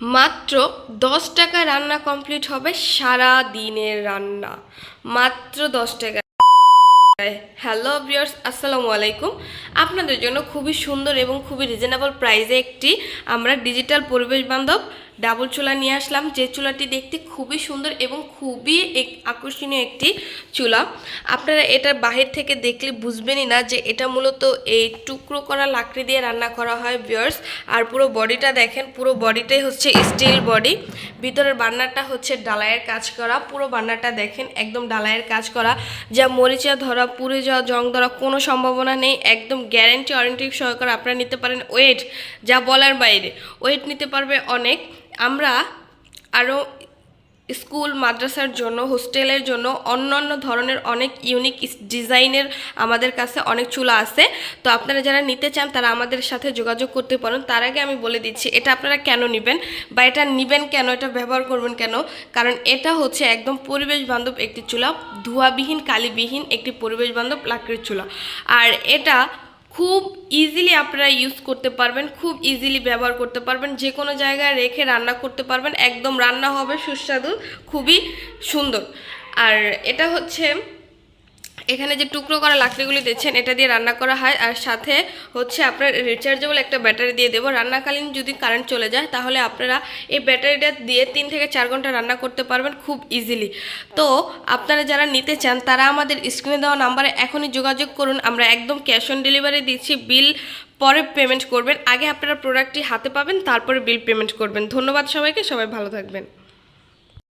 মাত্র দশ টাকা রান্না কমপ্লিট হবে সারা দিনের রান্না। মাত্র দশ টাকা হ্যালো ভিউয়ার্স আসসালামু আলাইকুম। আপনাদের জন্য খুবই সুন্দর এবং খুবই রিজনেবল প্রাইসে একটি আমরা ডিজিটাল পরিবেশ বান্ধব ডাবল চুলা নিয়ে আসলাম। যে চুলাটি দেখতে খুবই সুন্দর এবং খুবই আকর্ষণীয় একটি চুলা। আপনারা এটার বাহির থেকে দেখলে বুঝবেনই না যে এটা মূলত এই টুকরো করা লাকড়ি দিয়ে রান্না করা হয় বিয়ার্স আর পুরো বডিটা দেখেন, পুরো বডিটাই হচ্ছে স্টিল বডি ভিতরের বান্নাটা হচ্ছে ডালাইয়ের কাজ করা। পুরো বান্নাটা দেখেন, একদম ডালাইয়ের কাজ করা। যা মরিচা ধরা, পুড়ে যাওয়া, জং ধরা কোনো সম্ভাবনা নেই। একদম গ্যারেন্টি ওয়ারেন্টি সহকারে আপনারা নিতে পারেন। ওয়েট যা বলার বাইরে ওয়েট নিতে পারবে অনেক। আমরা আরও স্কুল, মাদ্রাসার জন্য, হোস্টেলের জন্য অন্যান্য ধরনের অনেক ইউনিক ডিজাইনের আমাদের কাছে অনেক চুলা আছে। তো আপনারা যারা নিতে চান, তারা আমাদের সাথে যোগাযোগ করতে পারেন। তার আগে আমি বলে দিচ্ছি, এটা আপনারা কেন নেবেন বা এটা নেবেন কেন, এটা ব্যবহার করবেন কেন? কারণ এটা হচ্ছে একদম পরিবেশ বান্ধব একটি চুলা, ধোয়াবিহীন, কালিবিহীন একটি পরিবেশ বান্ধব লাকড়ির চুলা। আর এটা খুব ইজিলি আপনারা ইউজ করতে পারবেন, খুব ইজিলি ব্যবহার করতে পারবেন যে কোনো জায়গায় রেখে রান্না করতে পারবেন, একদম রান্না হবে সুস্বাদু, খুবই সুন্দর। আর এটা হচ্ছে এখানে যে টুকরো করা লাকড়িগুলি দিচ্ছেন এটা দিয়ে রান্না করা হয়। আর সাথে হচ্ছে আপনার রিচার্জেবল একটা ব্যাটারি দিয়ে দেবো। রান্নাকালীন যদি কারেন্ট চলে যায়, তাহলে আপনারা এই ব্যাটারিটা দিয়ে তিন থেকে চার ঘণ্টা রান্না করতে পারবেন খুব ইজিলি তো আপনারা যারা নিতে চান, তারা আমাদের স্ক্রিনে দেওয়া নাম্বারে এখনই যোগাযোগ করুন। আমরা একদম ক্যাশ অন ডেলিভারি দিচ্ছি বিল পরে পেমেন্ট করবেন। আগে আপনারা প্রোডাক্টটি হাতে পাবেন, তারপরে বিল পেমেন্ট করবেন। ধন্যবাদ সবাইকে, সবাই ভালো থাকবেন।